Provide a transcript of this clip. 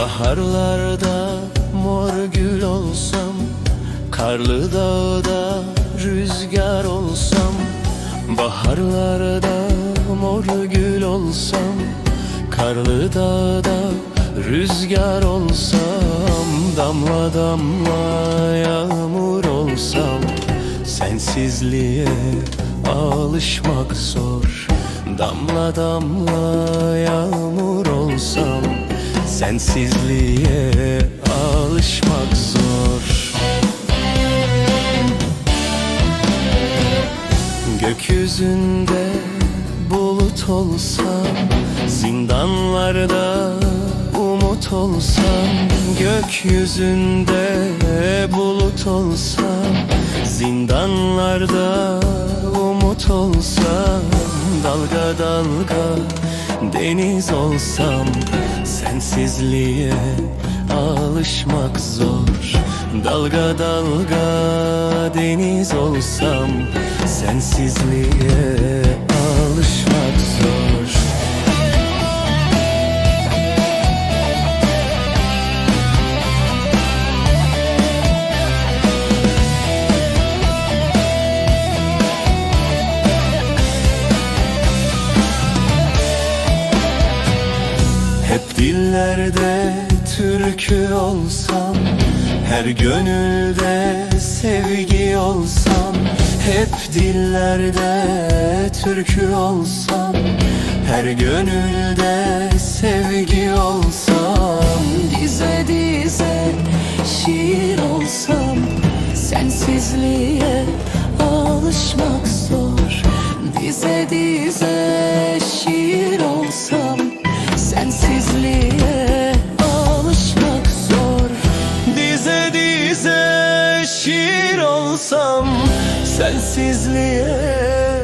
Baharlarda mor gül olsam Karlı dağda rüzgar olsam Baharlarda mor gül olsam Karlı dağda rüzgar olsam Damla damla yağmur olsam Sensizliğe alışmak zor Damla damla yağmur olsam. Sensizliğe alışmak zor. Gökyüzünde bulut olsam Zindanlarda umut olsam Gökyüzünde bulut olsam Zindanlarda umut olsam Dalga dalga deniz olsam Sensizliğe alışmak zor. Dalga dalga deniz olsam Sensizliğe alışmak zor Hep dillerde türkü olsam Her gönülde sevgi olsam Hep dillerde türkü olsam Her gönülde sevgi olsam. Dize dize şiir olsam Sensizliğe alışmak zor. Dize dize şiir olsam sensizliğe